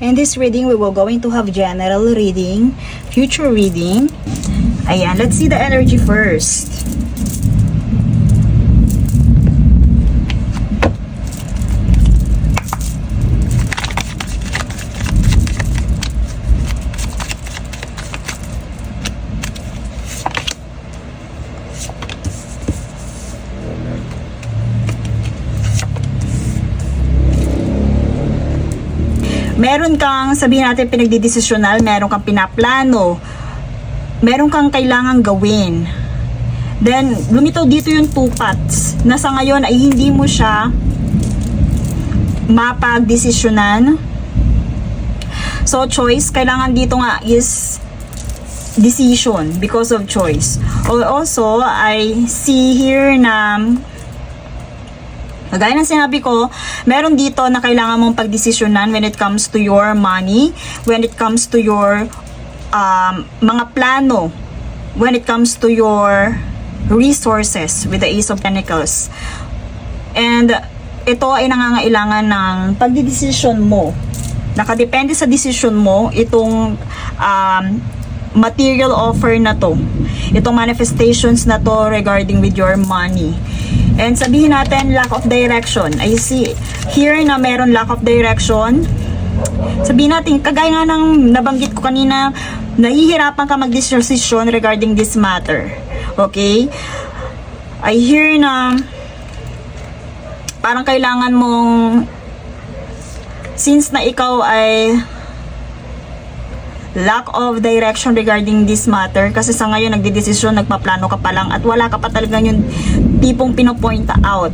In this reading, we will going to have general reading, future reading. Ayan, let's see the energy first. Meron kang, sabihin natin, pinagdidesisyonan, meron kang pinaplano, meron kang kailangang gawin. Then, lumitaw dito yung two paths na sa ngayon ay hindi mo siya mapagdesisyonan. So, choice, kailangan dito nga is decision because of choice. Or Also, I see here na Kagaya ng sinabi ko, meron dito na kailangan mong pagdesisyonan when it comes to your money, when it comes to your um, mga plano, when it comes to your resources with the Ace of Pentacles. And ito ay nangangailangan ng pagdidesisyon mo. Nakadepende sa decision mo itong um, material offer na to. Itong manifestations na to regarding with your money. And sabihin natin, lack of direction. I see here na meron lack of direction. Sabihin natin, kagaya nga ng nabanggit ko kanina, nahihirapan ka mag-decision regarding this matter. Okay? I hear na parang kailangan mong since na ikaw ay lack of direction regarding this matter kasi sa ngayon nagdidesisyon, nagpaplano ka pa lang at wala ka pa talaga yung tipong pinopoint out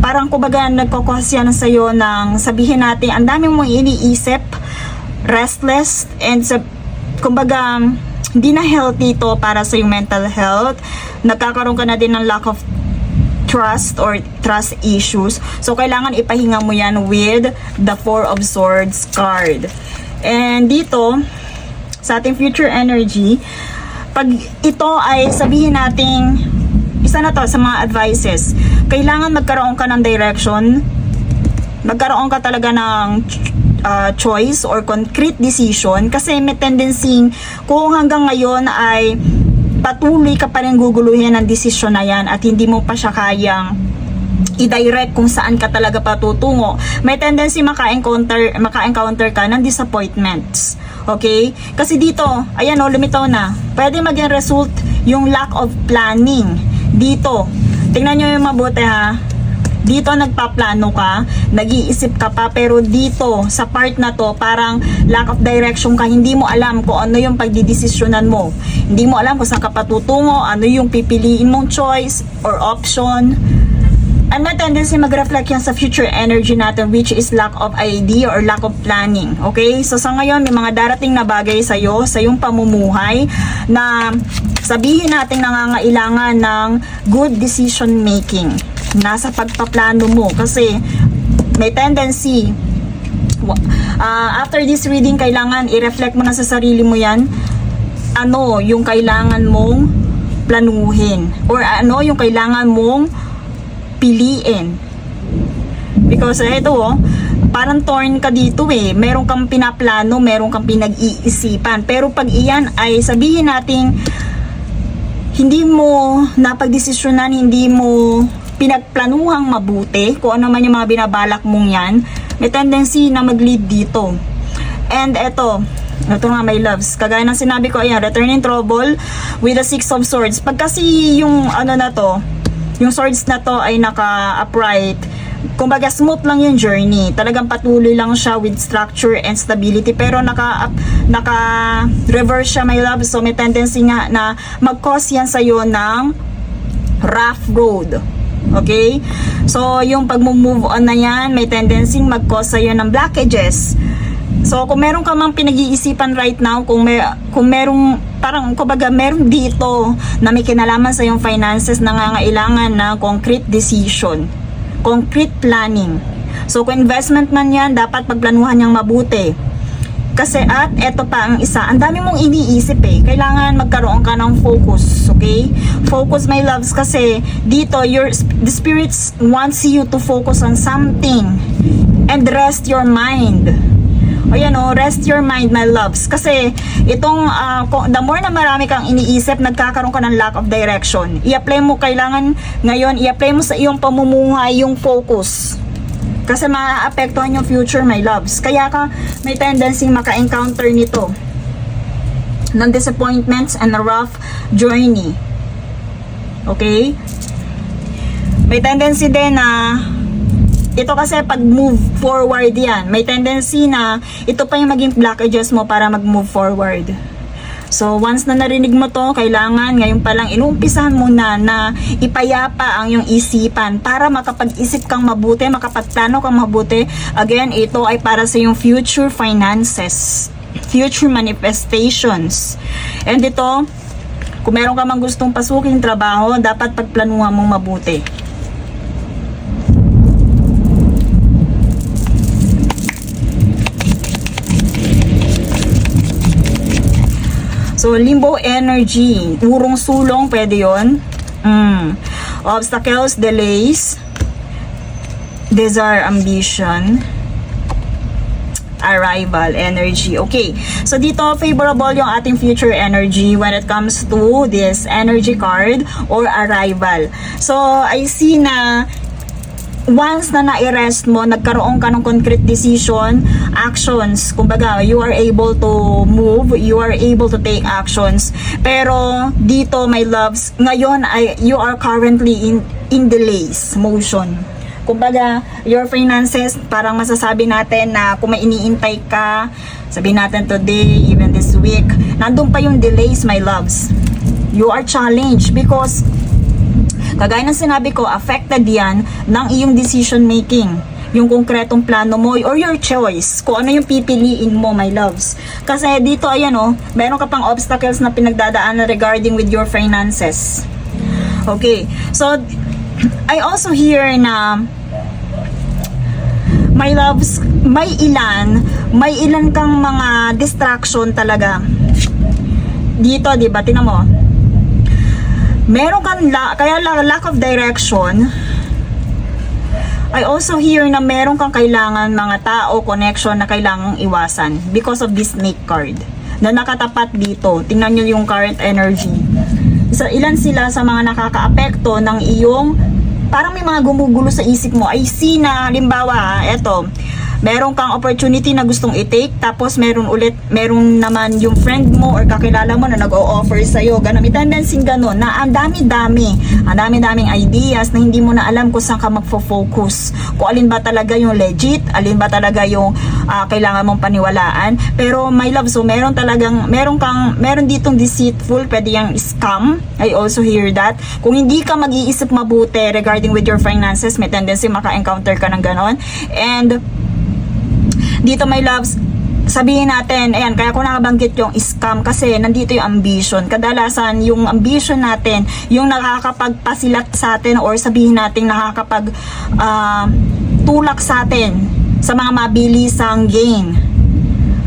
parang kumbaga nagkukosyan sa iyo ng sabihin natin ang dami mong iniisip restless and sa, kumbaga hindi na healthy to para sa yung mental health nagkakaroon ka na din ng lack of trust or trust issues. So, kailangan ipahinga mo yan with the Four of Swords card. And dito, sa ating future energy, pag ito ay sabihin nating isa na to sa mga advices, kailangan magkaroon ka ng direction, magkaroon ka talaga ng uh, choice or concrete decision kasi may tendency kung hanggang ngayon ay patuloy ka pa rin guguluhin ng desisyon na yan at hindi mo pa siya kayang i-direct kung saan ka talaga patutungo, may tendency maka-encounter, maka-encounter ka ng disappointments. Okay? Kasi dito, ayan o, lumitaw na. Pwede maging result yung lack of planning. Dito, tingnan nyo yung mabuti ha dito nagpaplano ka, nag-iisip ka pa, pero dito, sa part na to, parang lack of direction ka, hindi mo alam kung ano yung pagdidesisyonan mo. Hindi mo alam kung saan ka patutungo, ano yung pipiliin mong choice or option. And may tendency mag-reflect yan sa future energy natin which is lack of idea or lack of planning. Okay? So sa ngayon, may mga darating na bagay sa iyo, sa iyong pamumuhay na sabihin natin nangangailangan ng good decision making nasa pagpaplano mo kasi may tendency uh, after this reading kailangan i-reflect mo na sa sarili mo yan ano yung kailangan mong planuhin or ano yung kailangan mong piliin because ito oh parang torn ka dito eh meron kang pinaplano meron kang pinag-iisipan pero pag iyan ay sabihin nating hindi mo napagdesisyonan hindi mo pinagplanuhang mabuti, kung ano man yung mga binabalak mong yan, may tendency na mag-lead dito. And eto, ito nga my loves, kagaya ng sinabi ko, ayan, return in trouble with the six of swords. Pag kasi yung ano na to, yung swords na to ay naka-upright, kumbaga smooth lang yung journey. Talagang patuloy lang siya with structure and stability pero naka naka reverse siya my love. So may tendency nga na mag-cause yan sa iyo ng rough road. Okay? So, yung pag-move on na yan, may tendency mag-cause sa'yo ng blockages. So, kung meron ka mang pinag-iisipan right now, kung, may, kung merong, parang, kumbaga, meron dito na may kinalaman sa yung finances, nangangailangan ng concrete decision, concrete planning. So, kung investment man yan, dapat pagplanuhan niyang mabuti kasi at eto pa ang isa, ang dami mong iniisip eh. Kailangan magkaroon ka ng focus, okay? Focus my loves kasi dito your the spirits wants you to focus on something and rest your mind. O yan o, rest your mind my loves. Kasi itong, kung- the more na marami kang iniisip, nagkakaroon ka ng lack of direction. I-apply mo, kailangan ngayon, i-apply mo sa iyong pamumuhay yung focus. Kasi maaapektuhan yung future, my loves. Kaya ka may tendency maka-encounter nito ng disappointments and a rough journey. Okay? May tendency din na ito kasi pag move forward yan, may tendency na ito pa yung maging blockages mo para mag-move forward. So, once na narinig mo to, kailangan ngayon pa lang inumpisahan mo na na ipayapa ang iyong isipan para makapag-isip kang mabuti, makapagplano kang mabuti. Again, ito ay para sa iyong future finances, future manifestations. And ito, kung meron ka mang gustong pasuking trabaho, dapat pagplanuhan mong mabuti. So, limbo energy. Urong sulong, pwede yon. Mm. Obstacles, delays, desire, ambition, arrival, energy. Okay. So, dito, favorable yung ating future energy when it comes to this energy card or arrival. So, I see na once na na-rest mo, nagkaroon ka ng concrete decision, actions, kumbaga, you are able to move, you are able to take actions. Pero, dito, my loves, ngayon, ay, you are currently in, in delays, motion. Kumbaga, your finances, parang masasabi natin na kung may iniintay ka, sabihin natin today, even this week, nandun pa yung delays, my loves. You are challenged because Kagaya ng sinabi ko, affected yan ng iyong decision making. Yung konkretong plano mo or your choice. Kung ano yung pipiliin mo, my loves. Kasi dito, ayan o, meron ka pang obstacles na pinagdadaanan regarding with your finances. Okay. So, I also hear na my loves, may ilan, may ilan kang mga distraction talaga. Dito, di ba? Tingnan mo meron kang la- kaya la- lack of direction I also hear na meron kang kailangan mga tao, connection na kailangang iwasan because of this snake card na nakatapat dito. Tingnan nyo yung current energy. Isa, ilan sila sa mga nakakaapekto ng iyong parang may mga gumugulo sa isip mo. I see na, halimbawa, eto, meron kang opportunity na gustong i-take, tapos meron ulit, meron naman yung friend mo or kakilala mo na nag-o-offer sa'yo. Ganun, may tendency ganun, na ang dami-dami, ang dami-daming ideas na hindi mo na alam kung saan ka magfo-focus. Kung alin ba talaga yung legit, alin ba talaga yung ah, kailangan mong paniwalaan. Pero my love, so meron talagang, meron kang, meron ditong deceitful, pwede yung scam. I also hear that. Kung hindi ka mag-iisip mabuti regarding with your finances, may tendency maka-encounter ka ng ganon. And dito my loves, sabihin natin, ayan, kaya ko nakabanggit yung scam kasi nandito yung ambition. Kadalasan, yung ambition natin, yung nakakapagpasilat sa atin or sabihin natin nakakapag ah, tulak sa atin sa mga mabilisang gain.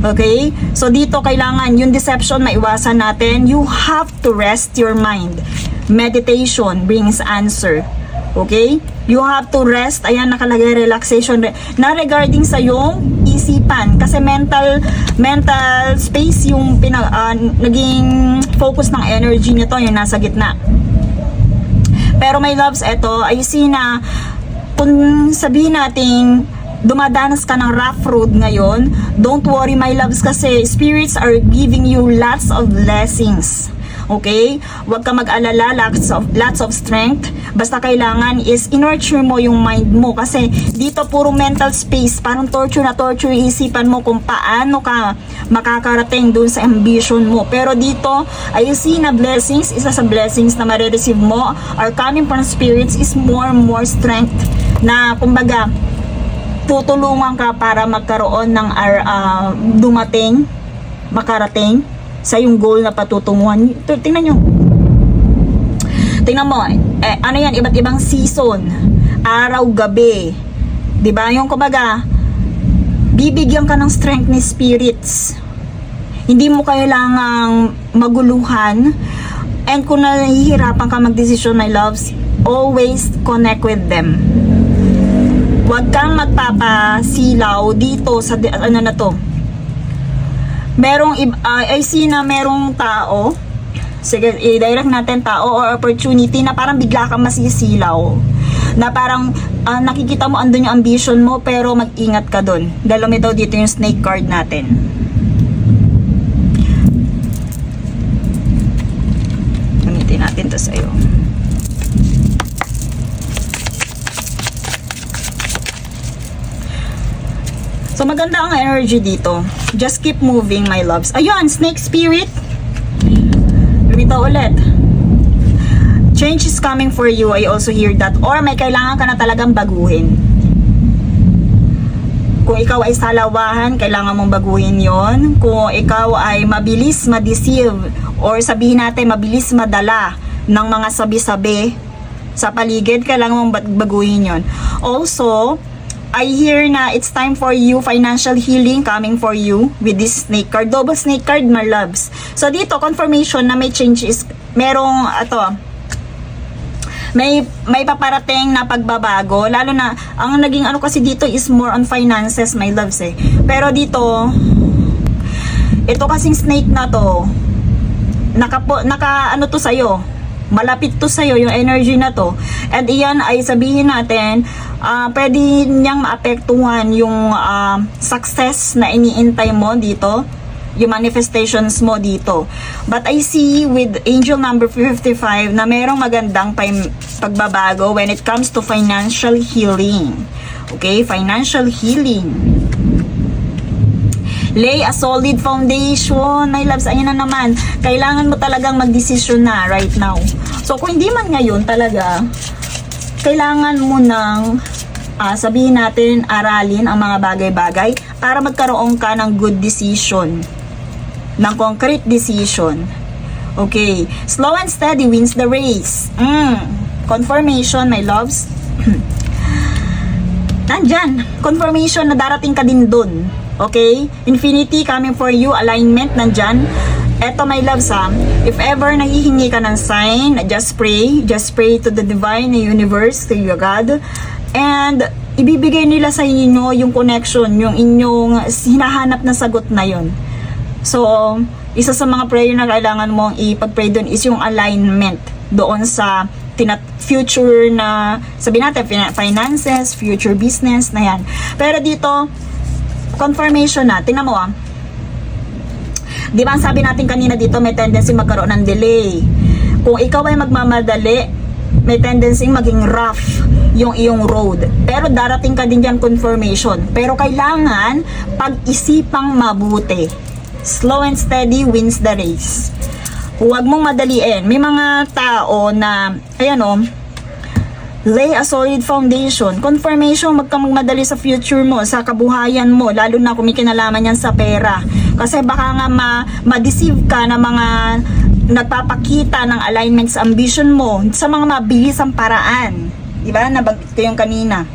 Okay? So dito kailangan yung deception maiwasan natin. You have to rest your mind. Meditation brings answer. Okay? You have to rest. Ayan, nakalagay relaxation. re- Na regarding sa yung isipan. Kasi mental mental space yung pinag, ah, naging focus ng energy nito, yung nasa gitna. Pero my loves, eto, I see na kung sabihin nating dumadanas ka ng rough road ngayon, don't worry my loves kasi spirits are giving you lots of blessings. Okay? Huwag ka mag-alala, lots of, lots of strength. Basta kailangan is in-nurture mo yung mind mo kasi dito puro mental space, parang torture na torture isipan mo kung paano ka makakarating dun sa ambition mo. Pero dito, I see na blessings, isa sa blessings na marireceive mo are coming from spirits is more more strength na kumbaga tutulungan ka para magkaroon ng ah, dumating, makarating sa yung goal na patutunguhan. Tingnan nyo. Tingnan mo, eh, ano yan, iba't ibang season, araw, gabi. ba Yung kumbaga, bibigyan ka ng strength ni spirits. Hindi mo kailangang maguluhan. And kung nahihirapan ka magdesisyon, my loves, always connect with them huwag kang magpapasilaw dito sa ano na to merong, ah, I see na merong tao, sige, i-direct natin tao or opportunity na parang bigla kang masisilaw. Na parang ah, nakikita mo andun yung ambition mo pero mag-ingat ka dun. Dahil lumitaw dito yung snake card natin. Gamitin natin to sa'yo. So maganda ang energy dito. Just keep moving, my loves. Ayun, snake spirit. Lumitaw ulit. Change is coming for you. I also hear that. Or may kailangan ka na talagang baguhin. Kung ikaw ay salawahan, kailangan mong baguhin yon. Kung ikaw ay mabilis ma-deceive or sabihin natin mabilis madala ng mga sabi-sabi sa paligid, kailangan mong bag- baguhin yon. Also, I hear na it's time for you, financial healing coming for you with this snake card. Double snake card, my loves. So dito, confirmation na may change is, merong, ato, may may paparating na pagbabago lalo na ang naging ano kasi dito is more on finances my loves eh pero dito ito kasing snake na to naka, naka ano to sa'yo malapit to sa'yo yung energy na to and iyan ay sabihin natin ah pwede niyang maapektuhan yung ah, success na iniintay mo dito yung manifestations mo dito. But I see with angel number 55 na merong magandang pagbabago when it comes to financial healing. Okay? Financial healing. Lay a solid foundation. My loves, ayun na naman. Kailangan mo talagang magdesisyon na right now. So, kung hindi man ngayon talaga, kailangan mo nang ah, sabihin natin, aralin ang mga bagay-bagay para magkaroon ka ng good decision. Ng concrete decision. Okay. Slow and steady wins the race. Mm. Confirmation, my loves. Nandyan. Confirmation na darating ka din dun. Okay? Infinity coming for you. Alignment nandyan. Eto my loves ha. If ever nahihingi ka ng sign, just pray. Just pray to the divine universe, to your God. And ibibigay nila sa inyo yung connection, yung inyong hinahanap na sagot na yon. So, isa sa mga prayer na kailangan mong ipag-pray doon is yung alignment doon sa tina- future na, sabi natin, fina- finances, future business na yan. Pero dito, confirmation na, tingnan mo ah, Di ba ang sabi natin kanina dito may tendency magkaroon ng delay. Kung ikaw ay magmamadali, may tendency maging rough yung iyong road. Pero darating ka din dyan confirmation. Pero kailangan pag-isipang mabuti. Slow and steady wins the race. Huwag mong madaliin. May mga tao na, ayan o, lay a solid foundation. Confirmation, magmadali sa future mo, sa kabuhayan mo, lalo na kung may kinalaman yan sa pera. Kasi baka nga ma- ma-deceive ka ng mga nagpapakita ng alignment sa ambition mo sa mga mabilisang paraan. Di ba? Nabanggit ko yung kanina.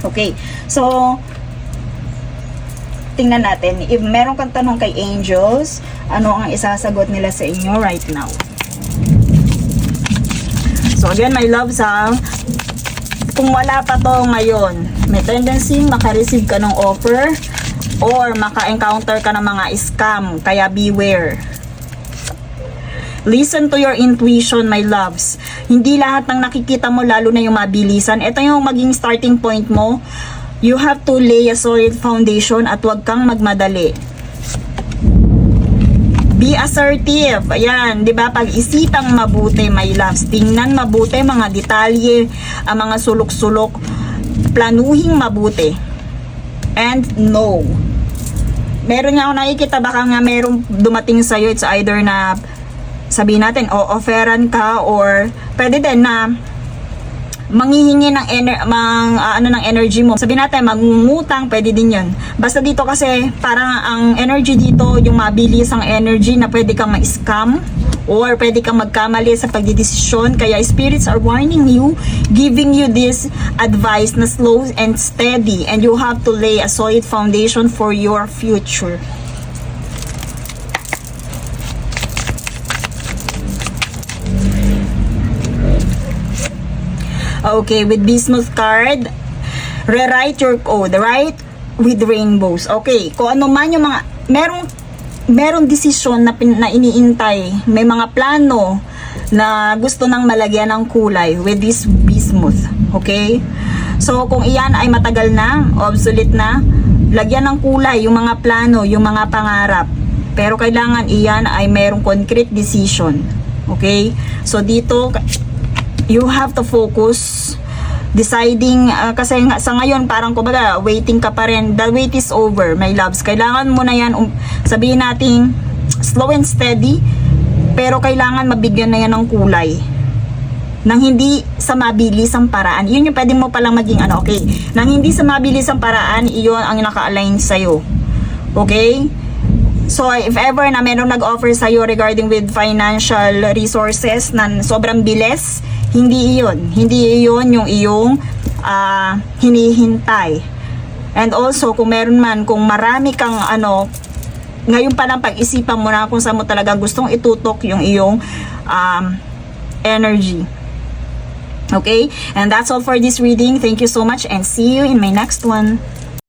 Okay. So, tingnan natin. If meron kang tanong kay angels, ano ang isasagot nila sa inyo right now? So again, my loves ha, kung wala pa to ngayon, may tendency maka-receive ka ng offer or maka-encounter ka ng mga scam, kaya beware. Listen to your intuition, my loves. Hindi lahat ng nakikita mo, lalo na yung mabilisan. Ito yung maging starting point mo. You have to lay a solid foundation at huwag kang magmadali. Be assertive. Ayan, 'di ba? Pag-isipang mabuti, my loves. Tingnan mabuti mga detalye, ang mga sulok-sulok. Planuhing mabuti. And no. Meron nga ako nakikita baka nga merong dumating sa it's either na sabihin natin o offeran ka or pwede din na manghihingi ng ener- mang, ah, ano ng energy mo. Sabi natin, mangungutang, pwede din yun. Basta dito kasi, parang ang energy dito, yung mabilis ang energy na pwede kang ma-scam or pwede kang magkamali sa pagdidesisyon. Kaya spirits are warning you, giving you this advice na slow and steady and you have to lay a solid foundation for your future. Okay, with Bismuth card, rewrite your code, right? With rainbows. Okay, kung ano man yung mga merong merong desisyon na, pin, na iniintay. May mga plano na gusto nang malagyan ng kulay with this bismuth. Okay? So, kung iyan ay matagal na, obsolete na, lagyan ng kulay yung mga plano, yung mga pangarap. Pero kailangan iyan ay merong concrete decision. Okay? So, dito, you have to focus deciding uh, kasi nga, sa ngayon parang kumbaga waiting ka pa rin. The wait is over my loves. Kailangan mo na yan um, sabihin natin slow and steady pero kailangan mabigyan na yan ng kulay. Nang hindi sa mabilisang paraan. Yun yung pwede mo palang maging ano okay. Nang hindi sa mabilisang paraan iyon ang naka-align sa'yo. Okay So, if ever na merong nag-offer sa'yo regarding with financial resources na sobrang bilis, hindi iyon. Hindi iyon yung iyong ah, hinihintay. And also, kung meron man, kung marami kang ano, ngayon pa lang pag-isipan mo na kung saan mo talaga gustong itutok yung iyong um, energy. Okay? And that's all for this reading. Thank you so much and see you in my next one.